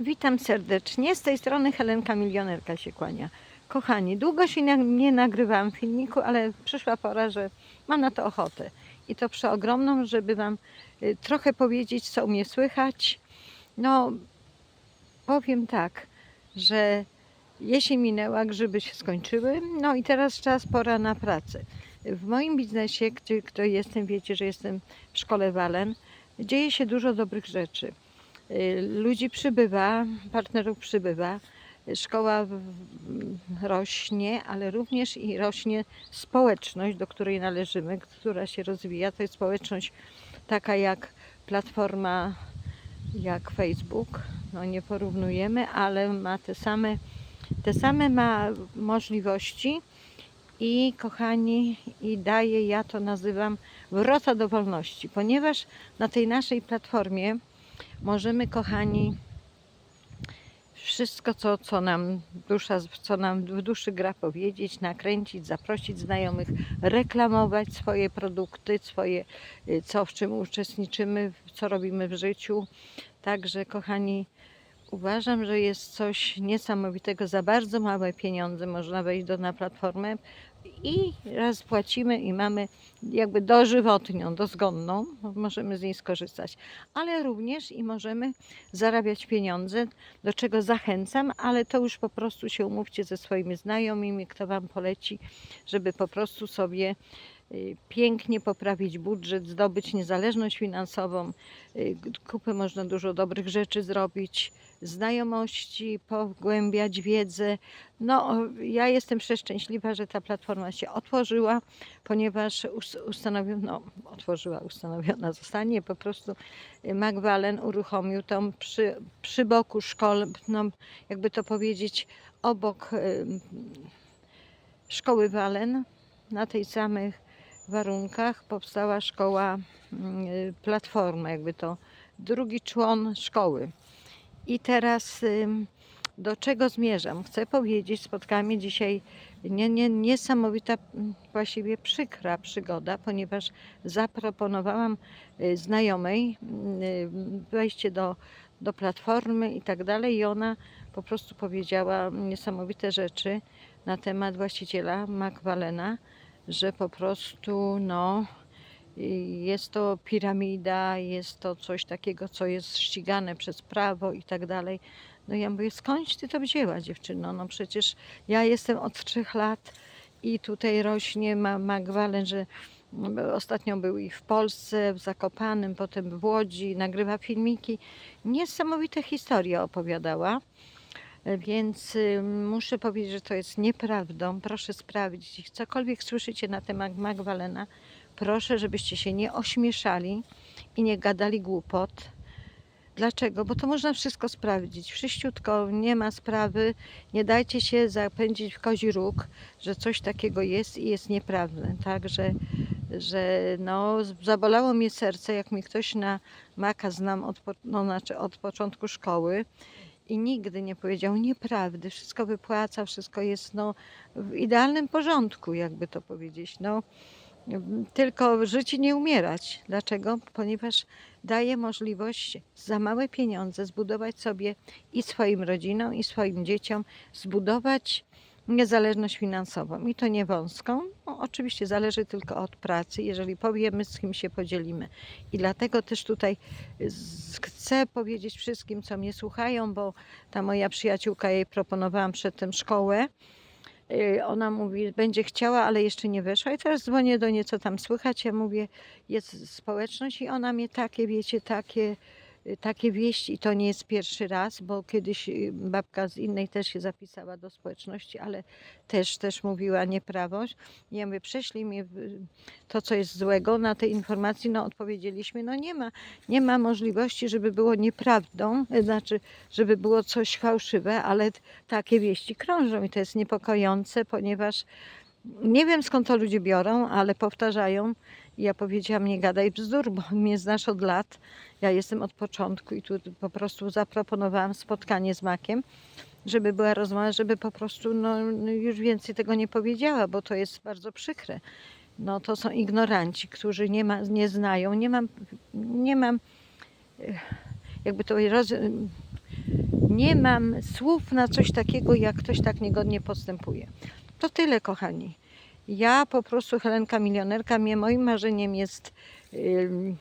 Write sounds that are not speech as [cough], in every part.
Witam serdecznie. Z tej strony Helenka Milionerka się kłania. Kochani, długo się nie nagrywałam filmiku, ale przyszła pora, że mam na to ochotę. I to przeogromną, żeby Wam y, trochę powiedzieć, co u mnie słychać. No, powiem tak, że jesień minęła, grzyby się skończyły, no i teraz czas, pora na pracę. W moim biznesie, gdzie, kto jestem, wiecie, że jestem w szkole Walen, dzieje się dużo dobrych rzeczy. Y, Ludzi przybywa, partnerów przybywa, szkoła rośnie, ale również i rośnie społeczność, do której należymy, która się rozwija. To jest społeczność taka jak platforma, jak Facebook. No nie porównujemy, ale ma te same, te same ma możliwości i kochani, i daje, ja to nazywam wrota do wolności, ponieważ na tej naszej platformie możemy, kochani, wszystko, co, co nam dusza, co nam w duszy gra powiedzieć, nakręcić, zaprosić znajomych, reklamować swoje produkty, swoje, y, co w czym uczestniczymy, co robimy w życiu. Także, kochani, uważam, że jest coś niesamowitego. Za bardzo małe pieniądze można wejść do, na platformę i raz płacimy i mamy jakby dożywotnią, dozgonną, możemy z niej skorzystać, ale również i możemy zarabiać pieniądze, do czego zachęcam, ale to już po prostu się umówcie ze swoimi znajomymi, kto Wam poleci, żeby po prostu sobie y, pięknie poprawić budżet, zdobyć niezależność finansową. Y, Kupę można dużo dobrych rzeczy zrobić, znajomości, pogłębiać wiedzę. No, ja jestem przeszczęśliwa, że ta platforma się otworzyła, ponieważ us- ustanowiono, otworzyła, ustanowiona zostanie, po prostu Magwalen uruchomił tą przy, przy boku szkoły, no, jakby to powiedzieć, obok em, szkoły Walen, na tej samych warunkach powstała szkoła mm, y, Platforma, jakby to drugi człon szkoły. I teraz do czego zmierzam? Chcę powiedzieć, spotkała mnie dzisiaj nie, nie, niesamowita, właściwie przykra przygoda, ponieważ zaproponowałam y, znajomej y, wejście do, do platformy i tak dalej, i ona po prostu powiedziała niesamowite rzeczy na temat właściciela Macwalena, że po prostu no, jest to piramida, jest to coś takiego, co jest ścigane przez prawo i tak dalej. No ja mówię, skądś ty to wzięła dziewczyno? No przecież ja jestem od trzech lat i tutaj rośnie ma Magwalen, że ostatnio był i w Polsce, w Zakopanem, potem w Łodzi, nagrywa filmiki. Niesamowite historie opowiadała. Więc y, muszę powiedzieć, że to jest nieprawdą. Proszę sprawdzić. Cokolwiek słyszycie na temat Magwalena, proszę, żebyście się nie ośmieszali i nie gadali głupot. Dlaczego? Bo to można wszystko sprawdzić. Wszyściutko, nie ma sprawy. Nie dajcie się zapędzić w kozi róg, że coś takiego jest i jest nieprawne. Także, że no, zabolało mnie serce, jak mi ktoś na Maka znam od, no, znaczy od początku szkoły i nigdy nie powiedział nieprawdy. Wszystko wypłaca, wszystko jest no, w idealnym porządku, jakby to powiedzieć. No, tylko żyć i nie umierać. Dlaczego? Ponieważ daje możliwość za małe pieniądze zbudować sobie i swoim rodzinom, i swoim dzieciom, zbudować niezależność finansową. I to nie wąską. No, oczywiście zależy tylko od pracy, jeżeli powiemy, z kim się podzielimy. I dlatego też tutaj z- chcę powiedzieć wszystkim, co mnie słuchają, bo ta moja przyjaciółka jej proponowałam przedtem szkołę. Y, Ona mówi, będzie chciała, ale jeszcze nie weszła. I teraz dzwonię do niej, co tam słychać. Ja mówię, jest społeczność i ona mnie takie, wiecie, takie, y, takie wieści. I to nie jest pierwszy raz, bo kiedyś y, babka z innej też się zapisała do społeczności, ale też, też mówiła nieprawość. I ja mówię, prześlij mi y, to, co jest złego na tej informacji. No odpowiedzieliśmy, no nie ma, nie ma możliwości, żeby było nieprawdą, y, znaczy, żeby było coś fałszywe, ale takie wieści krążą i to jest niepokojące, ponieważ nie wiem skąd to ludzie biorą, ale powtarzają. Ja powiedziałam, nie gadaj bzdur, bo [laughs] mnie znasz od lat. Ja jestem od początku i tu po prostu zaproponowałam spotkanie z Makiem, żeby była rozmowa, żeby po prostu no, no już więcej tego nie powiedziała, bo to jest bardzo przykre. No to są ignoranci, którzy nie, ma, nie znają, nie mam, nie mam eh, jakby to roz, Nie mam słów na coś takiego, jak ktoś tak niegodnie postępuje. To tyle, kochani. Ja po prostu, Helenka Milionerka, mnie, moim marzeniem jest ym,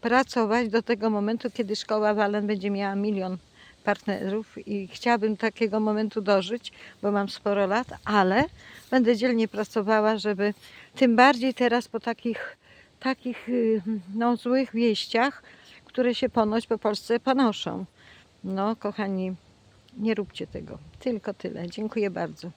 pracować do tego momentu, kiedy szkoła Walen będzie miała milion partnerów i chciałabym takiego momentu dożyć, bo mam sporo lat, ale będę dzielnie pracowała, żeby tym bardziej teraz po takich, takich y, no, złych wieściach, które się ponoć po Polsce panoszą. No, kochani, nie róbcie tego. Tylko tyle. Dziękuję bardzo.